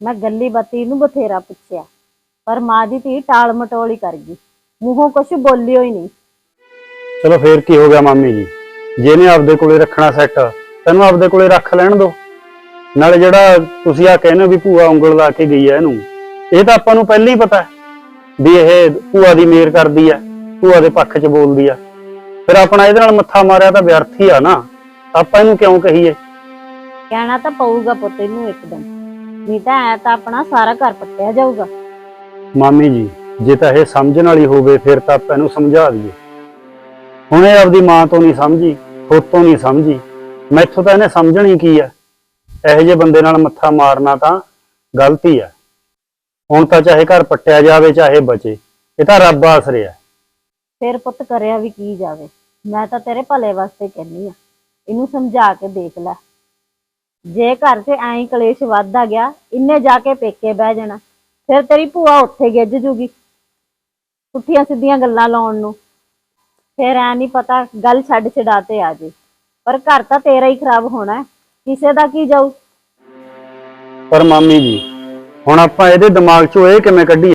ਮੈਂ ਗੱਲੀ ਬੱਤੀ ਨੂੰ ਬਥੇਰਾ ਪੁੱਛਿਆ ਪਰ ਮਾਂ ਦੀ ਧੀ ਟਾਲ ਮਟੋਲੀ ਕਰ ਗਈ ਮੂੰਹੋਂ ਕੁਛ ਬੋਲਿਓ ਹੀ ਨਹੀਂ। ਚਲੋ ਫੇਰ ਕੀ ਹੋ ਗਿਆ ਮਾਮੀ ਜੀ? ਜਿਹਨੇ ਆਪਦੇ ਕੋਲੇ ਰੱਖਣਾ ਸੈੱਟ ਤੈਨੂੰ ਆਪਦੇ ਕੋਲੇ ਰੱਖ ਲੈਣ ਦੋ। ਨਾਲੇ ਜਿਹੜਾ ਤੁਸੀਂ ਆ ਕਹਿੰਦੇ ਹੋ ਵੀ ਭੂਆ ਉਂਗਲ ਲਾ ਕੇ ਗਈ ਐ ਇਹਨੂੰ ਇਹ ਤਾਂ ਆਪਾਂ ਨੂੰ ਪਹਿਲਾਂ ਹੀ ਪਤਾ ਹੈ ਵੀ ਇਹ ਭੂਆ ਦੀ ਮੇਰ ਕਰਦੀ ਐ ਭੂਆ ਦੇ ਪੱਖ 'ਚ ਬੋਲਦੀ ਆ। ਫਿਰ ਆਪਣਾ ਇਹਦੇ ਨਾਲ ਮੱਥਾ ਮਾਰਿਆ ਤਾਂ ਵਿਅਰਥ ਹੀ ਆ ਨਾ। ਆਪਾਂ ਇਹਨੂੰ ਕਿਉਂ ਕਹੀਏ? ਕਹਿਣਾ ਤਾਂ ਪਊਗਾ ਪੁੱਤ ਇਹਨੂੰ ਇੱਕਦਮ। ਨਹੀਂ ਤਾਂ ਐ ਤਾਂ ਆਪਣਾ ਸਾਰਾ ਘਰ ਪੱਟਿਆ ਜਾਊਗਾ। ਮਾਮੀ ਜੀ ਜੇ ਤਾਂ ਇਹ ਸਮਝਣ ਵਾਲੀ ਹੋਵੇ ਫਿਰ ਤਾਂ ਆਪਾਂ ਇਹਨੂੰ ਸਮਝਾ ਦਈਏ। ਹੁਣ ਇਹ ਆਪਦੀ ਮਾਂ ਤੋਂ ਨਹੀਂ ਸਮਝੀ ਖੁਦ ਤੋਂ ਨਹੀਂ ਸਮਝੀ ਮੈਥੋਂ ਤਾਂ ਇਹਨੇ ਸਮਝਣੀ ਕੀ ਆ? ਇਹੋ ਜਿਹੇ ਬੰਦੇ ਨਾਲ ਮੱਥਾ ਮਾਰਨਾ ਤਾਂ ਗਲਤੀ ਆ। ਹੁਣ ਤਾਂ ਚਾਹੇ ਘਰ ਪੱਟਿਆ ਜਾਵੇ ਚਾਹੇ ਬਚੇ ਇਹ ਤਾਂ ਰੱਬ ਆਸਰੇ ਆ। ਫਿਰ ਪੁੱਤ ਕਰਿਆ ਵੀ ਕੀ ਜਾਵੇ? ਮੈਂ ਤਾਂ ਤੇਰੇ ਭਲੇ ਵਾਸਤੇ ਕਹਿੰਨੀ ਆ। ਇਹਨੂੰ ਸਮਝਾ ਕੇ ਦੇਖ ਲੈ। ਜੇ ਘਰ 'ਚ ਐਂ ਹੀ ਕਲੇਸ਼ ਵੱਧਦਾ ਗਿਆ, ਇੰਨੇ ਜਾ ਕੇ ਪੇਕੇ ਬਹਿ ਜਾਣਾ, ਫਿਰ ਤੇਰੀ ਭੂਆ ਉੱਥੇ ਗਿੱਜ ਜੂਗੀ ਪੁੱਠੀਆਂ ਸਿੱਧੀਆਂ ਗੱਲਾਂ ਲਾਉਣ ਨੂੰ। ਫਿਰ ਐ ਨਹੀਂ ਪਤਾ ਗੱਲ ਛੱਡ ਛਡਾ ਤੇ ਆ ਜੇ। ਪਰ ਘਰ ਤਾਂ ਤੇਰਾ ਹੀ ਖਰਾਬ ਹੋਣਾ ਹੈ। ਕਿਸੇ ਦਾ ਕੀ ਜਾਊ? ਪਰ ਮਾਮੀ ਜੀ, ਹੁਣ ਆਪਾਂ ਇਹਦੇ ਦਿਮਾਗ 'ਚੋਂ ਇਹ ਕਿਵੇਂ ਕੱਢੀਏ?